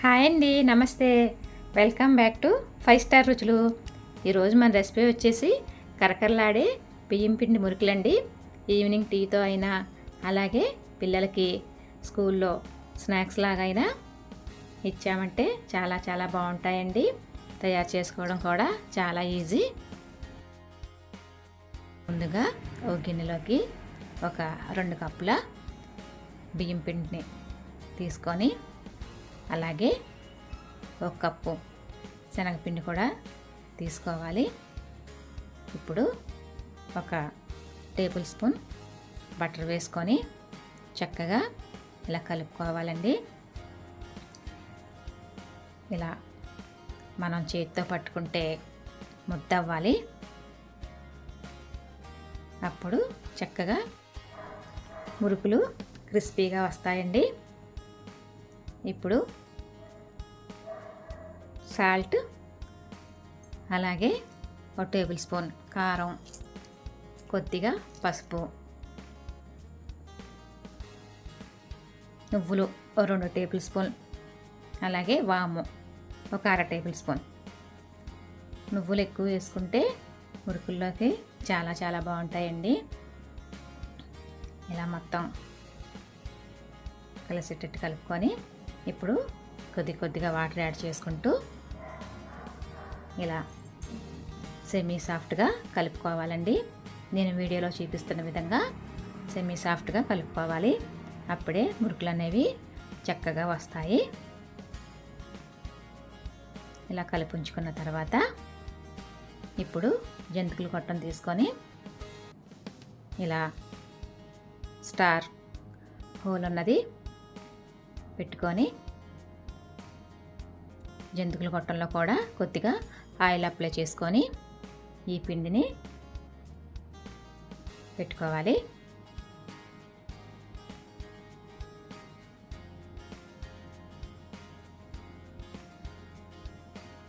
Hi అండి నమస్తే. Welcome back to five star రుచులు. ఈరోజు మన రెసిపీ వచ్చేసి కరకరలాడే బియ్యం పిండి మురుకులండి. ఈవినింగ్ టీతో అయినా అలాగే పిల్లలకి స్కూల్లో స్నాక్స్ లాగా అయినా ఇచ్చామంటే చాలా చాలా బాగుంటాయండి. తయారు చేసుకోవడం కూడా చాలా ఈజీ. ముందుగా ఒక గిన్నెలోకి ఒక రెండు కప్పుల బియ్యం పిండిని తీసుకొని అలాగే ఒక కప్పు శనగపిండి కూడా తీసుకోవాలి. ఇప్పుడు ఒక టేబుల్ స్పూన్ బటర్ వేసుకొని చక్కగా ఇలా కలుపుకోవాలండి. ఇలా మనం చేతితో పట్టుకుంటే ముద్ద అవ్వాలి. అప్పుడు చక్కగా మురుకులు క్రిస్పీగా వస్తాయండి. ఇప్పుడు సాల్ట్ అలాగే ఒక టేబుల్ స్పూన్ కారం కొద్దిగా పసుపు నువ్వులు రెండు టేబుల్ స్పూన్ అలాగే వాము ఒక అర టేబుల్ స్పూన్. నువ్వులు ఎక్కువ వేసుకుంటే మురుకుల్లోకి చాలా చాలా బాగుంటాయండి. ఇలా మొత్తం కలిసేటట్టు కలుపుకొని ఇప్పుడు కొద్ది కొద్దిగా వాటర్ యాడ్ చేసుకుంటూ ఇలా సెమీ సాఫ్ట్గా కలుపుకోవాలండి. నేను వీడియోలో చూపిస్తున్న విధంగా సెమీ సాఫ్ట్గా కలుపుకోవాలి. అప్పుడే మురుకులు అనేవి చక్కగా వస్తాయి. ఇలా కలుపుంచుకున్న తర్వాత ఇప్పుడు జంతికలు కొట్టం తీసుకొని ఇలా స్టార్ హోల్ ఉన్నది పెట్టుకొని జంతికల గొట్టంలో కూడా కొద్దిగా ఆయిల్ అప్లై చేసుకొని ఈ పిండిని పెట్టుకోవాలి.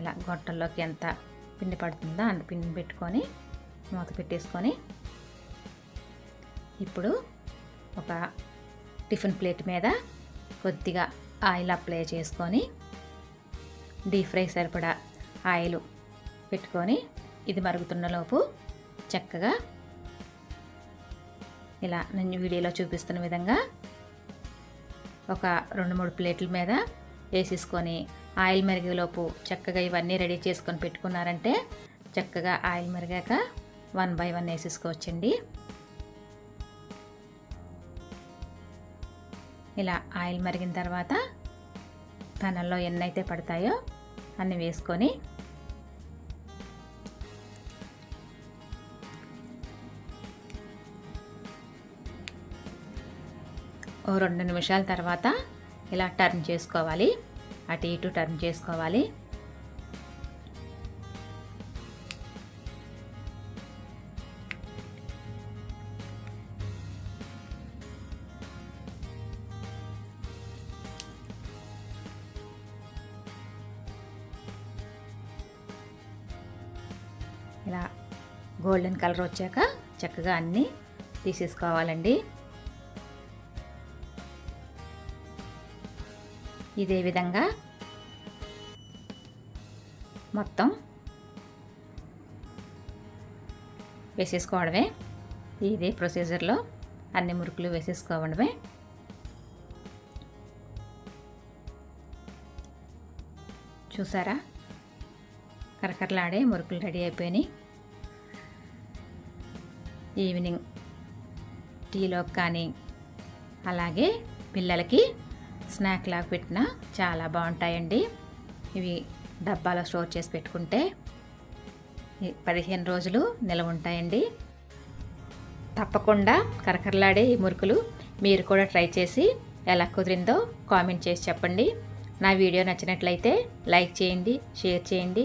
ఇలా గొట్టల్లోకి ఎంత పిండి పడుతుందో అంత పిండిని పెట్టుకొని మూత పెట్టేసుకొని ఇప్పుడు ఒక టిఫిన్ ప్లేట్ మీద కొద్దిగా ఆయిల్ అప్లై చేసుకొని డీప్ ఫ్రై సరిపడా ఆయిల్ పెట్టుకొని ఇది మరుగుతున్న లోపు చక్కగా ఇలా నేను వీడియోలో చూపిస్తున్న విధంగా ఒక రెండు మూడు ప్లేట్ల మీద వేసేసుకొని ఆయిల్ మెరిగేలోపు చక్కగా ఇవన్నీ రెడీ చేసుకొని పెట్టుకున్నారంటే చక్కగా ఆయిల్ మెరిగాక వన్ బై వన్ వేసేసుకోవచ్చండి. ఇలా ఆయిల్ మరిగిన తర్వాత పెనంలో ఎన్నైతే పడతాయో అన్ని వేసుకొని ఓ రెండు నిమిషాల తర్వాత ఇలా టర్న్ చేసుకోవాలి. అటు ఇటు టర్న్ చేసుకోవాలి. ఇలా గోల్డెన్ కలర్ వచ్చాక చక్కగా అన్నీ తీసేసుకోవాలండి. ఇదే విధంగా మొత్తం వేసేసుకోవడమే. ఇదే ప్రొసీజర్లో అన్ని మురుకులు వేసేసుకోవడమే. చూసారా? కరకరలాడే మురుకులు రెడీ అయిపోయినాయి. ఈవినింగ్ టీలో కానీ అలాగే పిల్లలకి స్నాక్ లాగా పెట్టినా చాలా బాగుంటాయండి. ఇవి డబ్బాలో స్టోర్ చేసి పెట్టుకుంటే పదిహేను రోజులు నిలవ ఉంటాయండి. తప్పకుండా కరకరలాడే ఈ మురుకులు మీరు కూడా ట్రై చేసి ఎలా కుదిరిందో కామెంట్ చేసి చెప్పండి. నా వీడియో నచ్చినట్లయితే లైక్ చేయండి షేర్ చేయండి.